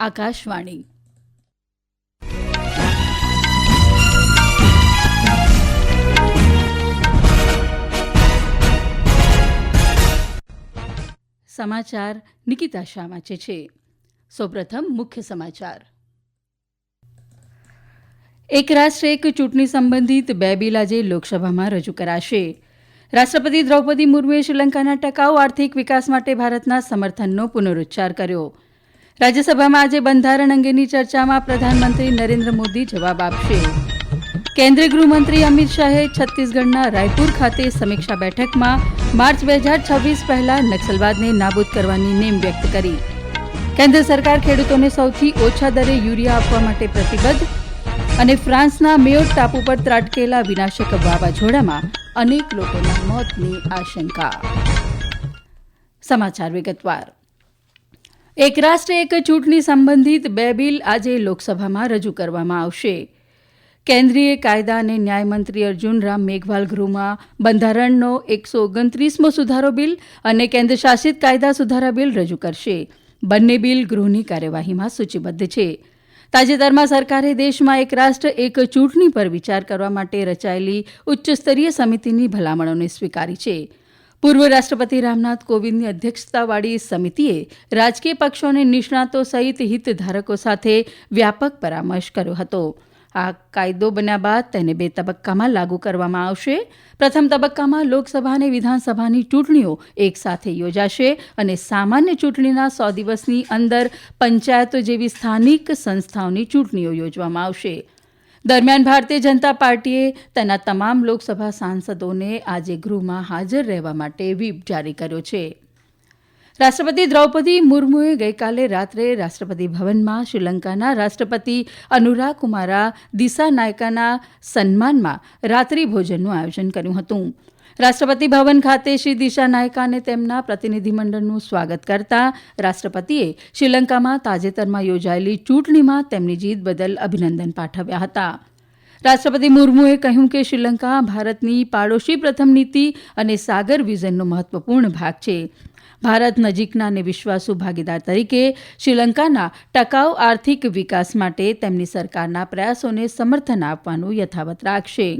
આકાશવાણી. સમાચાર નિકિતા શાહ વાંચે છે. સૌપ્રથમ મુખ્ય સમાચાર. એક રાષ્ટ્ર, એક ચૂંટણી સંબંધિત બે બિલ આજે લોકસભામાં રજૂ કરાશે. રાષ્ટ્રપતિ દ્રૌપદી મુર્મુએ શ્રીલંકાના ટકાઉ આર્થિક વિકાસ માટે ભારતના સમર્થનનો પુનરુચ્ચાર કર્યો. રાજ્યસભામાં આજે બંધારણ અંગેની ચર્ચામાં પ્રધાનમંત્રી નરેન્દ્ર મોદી જવાબ આપશે. કેન્દ્રીય ગૃહમંત્રી અમિત શાહે છત્તીસગઢના રાયપુર ખાતે સમીક્ષા બેઠકમાં માર્ચ બે હજાર છવ્વીસ પહેલા નક્સલવાદને નાબૂદ કરવાની નેમ વ્યક્ત કરી. કેન્દ્ર સરકાર ખેડૂતોને સૌથી ઓછા દરે યુરિયા આપવા માટે પ્રતિબદ્ધ અને ફ્રાન્સના મેયોર ટાપુ પર ત્રાટકેલા વિનાશક વાવાઝોડામાં અનેક લોકોના મોતની આશંકા. સમાચાર વિગતવાર. એક રાષ્ટ્ર, એક ચૂંટણી સંબંધિત બે બિલ આજે લોકસભામાં રજૂ કરવામાં આવશે. કેન્દ્રીય કાયદા અને ન્યાયમંત્રી અર્જુન રામ મેઘવાલ ગૃહમાં બંધારણનો એકસો ઓગણત્રીસમો સુધારો બિલ અને કેન્દ્રશાસિત કાયદા સુધારા બિલ રજૂ કરશે. બંને બિલ ગૃહની કાર્યવાહીમાં સૂચિબદ્ધ છે. તાજેતરમાં સરકારે દેશમાં એક રાષ્ટ્ર, એક ચૂંટણી પર વિચાર કરવા માટે રચાયેલી ઉચ્ચસ્તરીય સમિતિની ભલામણોને સ્વીકારી છે. પૂર્વ રાષ્ટ્રપતિ રામનાથ કોવિંદની અધ્યક્ષતાવાળી સમિતિએ રાજકીય પક્ષો અને નિષ્ણાતો સહિત હિતધારકો સાથે વ્યાપક પરામર્શ કર્યો હતો. આ કાયદો બન્યા બાદ તેને બે તબક્કામાં લાગુ કરવામાં આવશે. પ્રથમ તબક્કામાં લોકસભા અને વિધાનસભાની ચૂંટણીઓ એક સાથે યોજાશે અને સામાન્ય ચૂંટણીના સો દિવસની અંદર પંચાયતો જેવી સ્થાનિક સંસ્થાઓની ચૂંટણીઓ યોજવામાં આવશે. દરમિયાન ભારતીય જનતા પાર્ટીએ તેના તમામ લોકસભા સાંસદોને આજે ગૃહમાં હાજર રહેવા માટે વ્હીપ જારી કર્યો છે. રાષ્ટ્રપતિ દ્રૌપદી મુર્મુએ ગઈકાલે રાત્રે રાષ્ટ્રપતિ ભવનમાં શ્રીલંકાના રાષ્ટ્રપતિ અનુરા કુમારા દિસા નાયકાના સન્માનમાં રાત્રિ ભોજનનું આયોજન કર્યું હતું. રાષ્ટ્રપતિ ભવન ખાતે શ્રી દિશા નાયકા અને તેમના પ્રતિનિધિમંડળનું સ્વાગત કરતા રાષ્ટ્રપતિએ શ્રીલંકામાં તાજેતરમાં યોજાયેલી ચૂંટણીમાં તેમની જીત બદલ અભિનંદન પાઠવ્યા હતા. રાષ્ટ્રપતિ મુર્મુએ કહ્યું કે શ્રીલંકા ભારતની પાડોશી પ્રથમ નીતિ અને સાગર વિઝનનો મહત્વપૂર્ણ ભાગ છે. ભારત નજીકના અને વિશ્વાસુ ભાગીદાર તરીકે શ્રીલંકાના ટકાઉ આર્થિક વિકાસ માટે તેમની સરકારના પ્રયાસોને સમર્થન આપવાનું યથાવત રાખશે.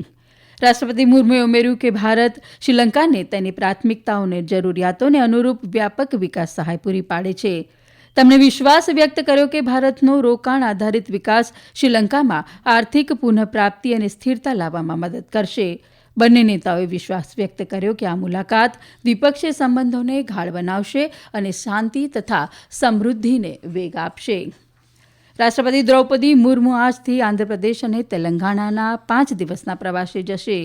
રાષ્ટ્રપતિ મુર્મુએ ઉમેર્યું કે ભારત શ્રીલંકાને તેની પ્રાથમિકતાઓને, જરૂરિયાતોને અનુરૂપ વ્યાપક વિકાસ સહાય પૂરી પાડે છે. તેમણે વિશ્વાસ વ્યક્ત કર્યો કે ભારતનો રોકાણ આધારિત વિકાસ શ્રીલંકામાં આર્થિક પુનઃપ્રાપ્તિ અને સ્થિરતા લાવવામાં મદદ કરશે. બંને નેતાઓએ વિશ્વાસ વ્યક્ત કર્યો કે આ મુલાકાત દ્વિપક્ષીય સંબંધોને ગાઢ બનાવશે અને શાંતિ તથા સમૃદ્ધિને વેગ આપશે. રાષ્ટ્રપતિ દ્રૌપદી મુર્મુ આજથી આંધ્રપ્રદેશ અને તેલંગાણાના પાંચ દિવસના પ્રવાસે જશે.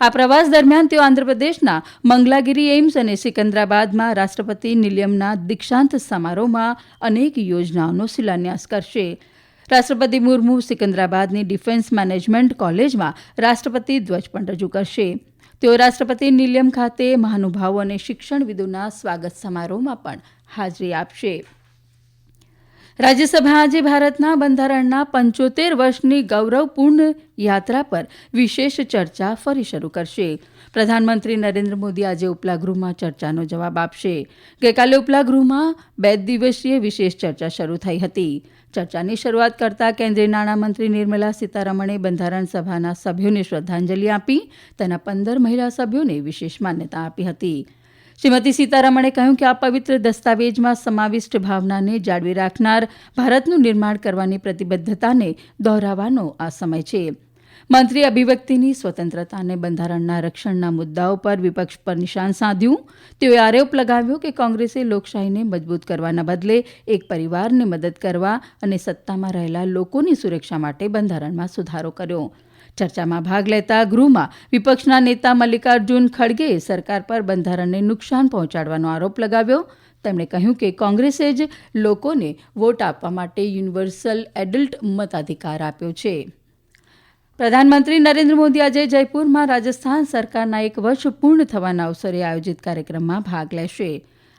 આ પ્રવાસ દરમિયાન તેઓ આંધ્રપ્રદેશના મંગલાગીરી, એઇમ્સ અને સિકંદરાબાદમાં રાષ્ટ્રપતિ નિલયમના દીક્ષાંત સમારોહમાં અનેક યોજનાઓનો શિલાન્યાસ કરશે. રાષ્ટ્રપતિ મુર્મુ સિકંદરાબાદની ડિફેન્સ મેનેજમેન્ટ કોલેજમાં રાષ્ટ્રપતિ ધ્વજ પણ રજૂ કરશે. તેઓ રાષ્ટ્રપતિ નિલયમ ખાતે મહાનુભાવો અને શિક્ષણવિદોના સ્વાગત સમારોહમાં પણ હાજરી આપશે. રાજ્યસભા આજે ભારતના બંધારણના પંચોતેર વર્ષની ગૌરવપૂર્ણ યાત્રા પર વિશેષ ચર્ચા ફરી શરૂ કરશે. પ્રધાનમંત્રી નરેન્દ્ર મોદી આજે ઉપલા ગૃહમાં ચર્ચાનો જવાબ આપશે. ગઈકાલે ઉપલા ગૃહમાં બે દિવસીય વિશેષ ચર્ચા શરૂ થઈ હતી. ચર્ચાની શરૂઆત કરતાં કેન્દ્રીય નાણામંત્રી નિર્મલા સીતારમણે બંધારણ સભાના સભ્યોને શ્રદ્ધાંજલિ આપી, તેના પંદર મહિલા સભ્યોને વિશેષ માન્યતા આપી હતી. શ્રીમતી સીતારમણે કહ્યું કે આ પવિત્ર દસ્તાવેજમાં સમાવિષ્ટ ભાવનાને જાળવી રાખનાર, ભારતનું નિર્માણ કરવાની પ્રતિબદ્ધતાને દોહરાવવાનો આ સમય છે. મંત્રી અભિવ્યક્તિની સ્વતંત્રતા અને બંધારણના રક્ષણના મુદ્દાઓ પર વિપક્ષ પર નિશાન સાધ્યું. તેઓએ આરોપ લગાવ્યો કે કોંગ્રેસે લોકશાહીને મજબૂત કરવાના બદલે એક પરિવારને મદદ કરવા અને સત્તામાં રહેલા લોકોની સુરક્ષા માટે બંધારણમાં સુધારો કર્યો. ચર્ચામાં ભાગ લેતા ગૃહમાં વિપક્ષના નેતા મલ્લિકાર્જુન ખડગેએ સરકાર પર બંધારણને નુકસાન પહોંચાડવાનો આરોપ લગાવ્યો. તેમણે કહ્યું કે કોંગ્રેસે જ લોકોને વોટ આપવા માટે યુનિવર્સલ એડલ્ટ મતાધિકાર આપ્યો છે. પ્રધાનમંત્રી નરેન્દ્ર મોદી આજે જયપુરમાં રાજસ્થાન સરકારના એક વર્ષ પૂર્ણ થવાના અવસરે આયોજિત કાર્યક્રમમાં ભાગ લેશે.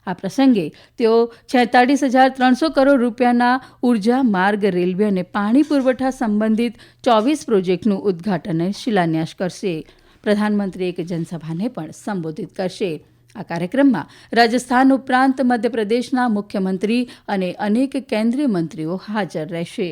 આ પ્રસંગે તેઓ છેતાળીસ હજાર ત્રણસો કરોડ રૂપિયાના ઊર્જા માર્ગ રેલવે અને પાણી પુરવઠા સંબંધિત ચોવીસ પ્રોજેક્ટનું ઉદઘાટન અને શિલાન્યાસ કરશે. પ્રધાનમંત્રી એક જનસભાને પણ સંબોધિત કરશે. આ કાર્યક્રમમાં રાજસ્થાન ઉપરાંત મધ્યપ્રદેશના મુખ્યમંત્રી અને અનેક કેન્દ્રીય મંત્રીઓ હાજર રહેશે.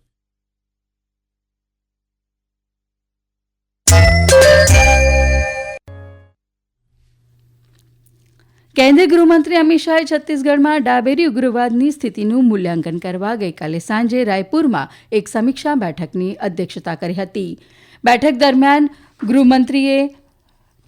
કેન્દ્રીય ગૃહમંત્રી અમિત શાહે છત્તીસગઢમાં ડાબેરી ઉગ્રવાદની સ્થિતિનું મૂલ્યાંકન કરવા ગઈકાલે સાંજે રાયપુરમાં એક સમીક્ષા બેઠકની અધ્યક્ષતા કરી હતી. બેઠક દરમિયાન ગૃહમંત્રીએ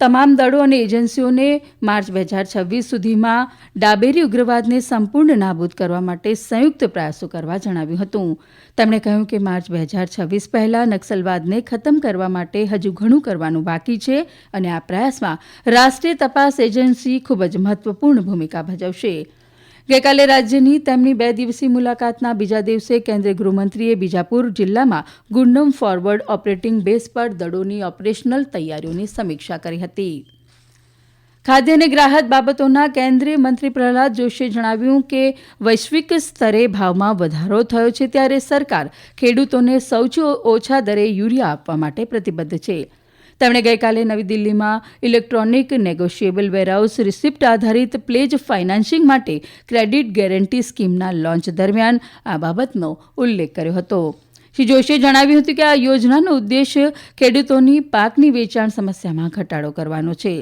તમામ દળો અને એજન્સીઓને માર્ચ બે હજાર છવ્વીસ સુધીમાં ડાબેરી ઉગ્રવાદને સંપૂર્ણ નાબૂદ કરવા માટે સંયુક્ત પ્રયાસો કરવા જણાવ્યું હતું. તેમણે કહ્યું કે માર્ચ બે હજાર છવ્વીસ પહેલાં નક્સલવાદને ખતમ કરવા માટે હજુ ઘણું કરવાનું બાકી છે અને આ પ્રયાસમાં રાષ્ટ્રીય તપાસ એજન્સી ખૂબ જ મહત્વપૂર્ણ ભૂમિકા ભજવશે. ગઈકાલે રાજ્યની તેમની બે દિવસીય મુલાકાતના બીજા દિવસે કેન્દ્રીય ગૃહમંત્રીએ બીજાપુર જિલ્લામાં ગુંડમ ફોરવર્ડ ઓપરેટિંગ બેઝ પર દળોની ઓપરેશનલ તૈયારીઓની સમીક્ષા કરી હતી. ખાદ્ય અને ગ્રાહક બાબતોના કેન્દ્રીય મંત્રી પ્રહલાદ જોશીએ જણાવ્યું કે વૈશ્વિક સ્તરે ભાવમાં વધારો થયો છે ત્યારે સરકાર ખેડૂતોને સૌથી ઓછા દરે યુરિયા આપવા માટે પ્રતિબદ્ધ છે. તેમણે ગઈકાલે નવી દિલ્હીમાં ઇલેક્ટ્રોનિક નેગોશિયેબલ વેરહાઉસ રિસિપ્ટ આધારિત પ્લેજ ફાઇનાન્સિંગ માટે ક્રેડિટ ગેરંટી સ્કીમના લોન્ચ દરમિયાન આ બાબતનો ઉલ્લેખ કર્યો હતો. શ્રી જોશીએ જણાવ્યું હતું કે આ યોજનાનો ઉદ્દેશ ખેડૂતોની પાકની વેચાણ સમસ્યામાં ઘટાડો કરવાનો છે.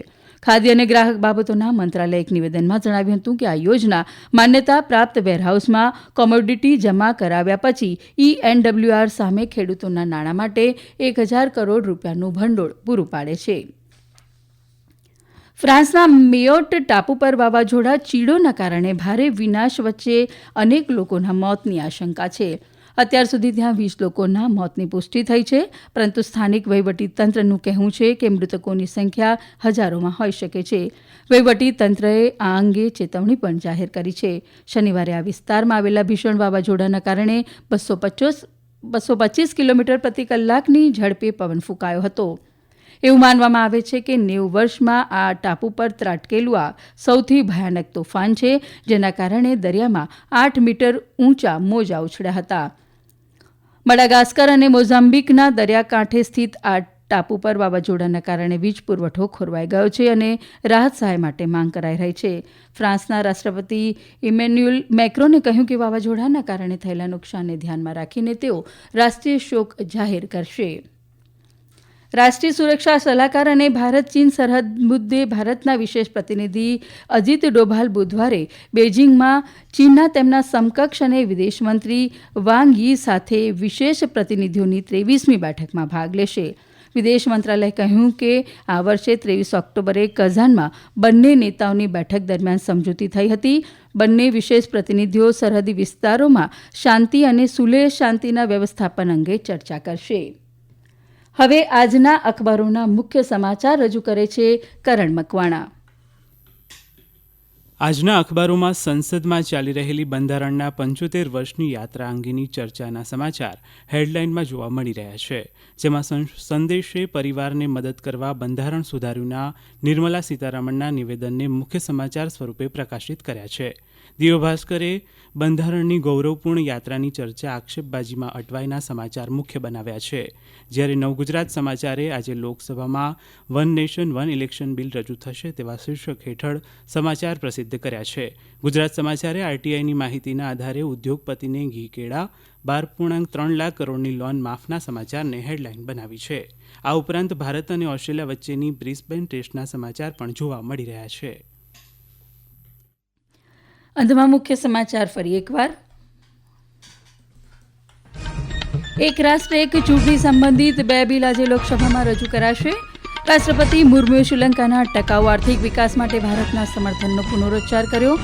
ખાદ્ય અને ગ્રાહક બાબતોના મંત્રાલયે એક નિવેદનમાં જણાવ્યું હતું કે આ યોજના માન્યતા પ્રાપ્ત વેરહાઉસમાં કોમોડિટી જમા કરાવ્યા પછી ઈ એનડબ્લ્યુઆર સામે ખેડૂતોના નાણાં માટે એક હજાર કરોડ રૂપિયાનું ભંડોળ પૂરું પાડે છે. ફ્રાન્સના મેયોટ ટાપુ પર વાવાઝોડા ચીડોના કારણે ભારે વિનાશ વચ્ચે અનેક લોકોના મોતની આશંકા છે. અત્યાર સુધી ત્યાં વીસ લોકોના મોતની પુષ્ટિ થઈ છે, પરંતુ સ્થાનિક વહીવટીતંત્રનું કહેવું છે કે મૃતકોની સંખ્યા હજારોમાં હોઈ શકે છે. વહીવટીતંત્રએ આ અંગે ચેતવણી પણ જાહેર કરી છે. શનિવારે આ વિસ્તારમાં આવેલા ભીષણ વાવાઝોડાના કારણે બસો પચોસ, બસો પચીસ કિલોમીટર પ્રતિ કલાકની ઝડપે પવન ફૂંકાયો હતો. એવું માનવામાં આવે છે કે નેવું વર્ષમાં આ ટાપુ પર ત્રાટકેલું આ સૌથી ભયાનક તોફાન છે, જેના કારણે દરિયામાં આઠ મીટર ઊંચા મોજા ઉછળ્યા હતા. મડાગાસ્કર અને મોઝામ્બિકના દરિયાકાંઠે સ્થિત આ ટાપુ પર વાવાઝોડાના કારણે વીજ પુરવઠો ખોરવાઈ ગયો છે અને રાહત સહાય માટે માંગ કરાઈ રહી છે. ફ્રાન્સના રાષ્ટ્રપતિ ઇમેન્યુઅલ મેક્રોને કહ્યું કે વાવાઝોડાના કારણે થયેલા નુકસાનને ધ્યાનમાં રાખીને તેઓ રાષ્ટ્રીય શોક જાહેર કરશે. રાષ્ટ્રીય સુરક્ષા સલાહકાર અને ભારત ચીન સરહદ મુદ્દે ભારતના વિશેષ પ્રતિનિધિ અજીત ડોભાલ બુધવારે બેઇજિંગમાં ચીનના તેમના સમકક્ષ અને વિદેશમંત્રી વાંગ યી સાથે વિશેષ પ્રતિનિધિઓની ત્રેવીસમી બેઠકમાં ભાગ લેશે. વિદેશ મંત્રાલયે કહ્યું કે આ વર્ષે ત્રેવીસ ઓક્ટોબરે કઝાનમાં બંને નેતાઓની બેઠક દરમિયાન સમજૂતી થઈ હતી. બંને વિશેષ પ્રતિનિધિઓ સરહદી વિસ્તારોમાં શાંતિ અને સુલેહ શાંતિના વ્યવસ્થાપન અંગે ચર્ચા કરશે. હવે આજના અખબારોના મુખ્ય સમાચાર રજૂ કરે છે કરણ મકવાણા. આજના અખબારોમાં સંસદમાં ચાલી રહેલી બંધારણના પંચોતેર વર્ષની યાત્રા અંગેની ચર્ચાના સમાચાર હેડલાઇનમાં જોવા મળી રહ્યા છે, જેમાં સંદેશે પરિવારને મદદ કરવા બંધારણ સુધાર્યુંના નિર્મલા સીતારામનના નિવેદનને મુખ્ય સમાચાર સ્વરૂપે પ્રકાશિત કર્યા છે. દિવ્ય ભાસ્કરે બંધારણની ગૌરવપૂર્ણ યાત્રાની ચર્ચા આક્ષેપબાજીમાં અટવાયના સમાચાર મુખ્ય બનાવ્યા છે. જ્યારે નવગુજરાત સમાચારે આજે લોકસભામાં one nation, one election bill રજૂ થશે તેવા શીર્ષક હેઠળ સમાચાર પ્રસિદ્ધ કર્યા છે. ગુજરાત સમાચારે આરટીઆઈની માહિતીના આધારે ઉદ્યોગપતિને ઘીકેડા બાર પૂર્ણાંક ત્રણ લાખ કરોડની લોન માફના સમાચારને હેડલાઇન બનાવી છે. આ ઉપરાંત ભારત અને ઓસ્ટ્રેલિયા વચ્ચેની બ્રિસ્બેન ટેસ્ટના સમાચાર પણ જોવા મળી રહ્યા છે. અંતમાં મુખ્ય સમાચાર ફરી એકવાર. એક રાષ્ટ્ર, એક ચૂંટણી સંબંધિત બે બિલ આજે લોકસભામાં રજૂ કરાશે. રાષ્ટ્રપતિ મુર્મુએ શ્રીલંકાના ટકાઉ આર્થિક વિકાસ માટે ભારતના સમર્થનનો પુનરોચ્ચાર કર્યો.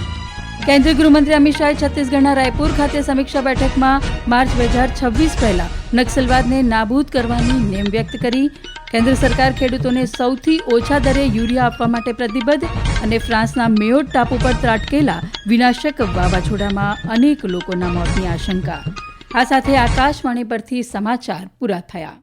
કેન્દ્રીય ગૃહમંત્રી અમિત શાહે છત્તીસગઢના રાયપુર ખાતે સમીક્ષા બેઠકમાં માર્ચ બે હજાર છવ્વીસ પહેલા નક્સલવાદને નાબૂદ કરવાની નેમ વ્યક્ત કરી. કેન્દ્ર સરકાર ખેડૂતોને સૌથી ઓછા દરે યુરિયા આપવા માટે પ્રતિબદ્ધ અને ફ્રાન્સના મેયોટ ટાપુ પર ત્રાટકેલા વિનાશક વાવાઝોડામાં અનેક લોકોના મોતની આશંકા. આ સાથે આકાશવાણી પરથી સમાચાર પૂરા થયા.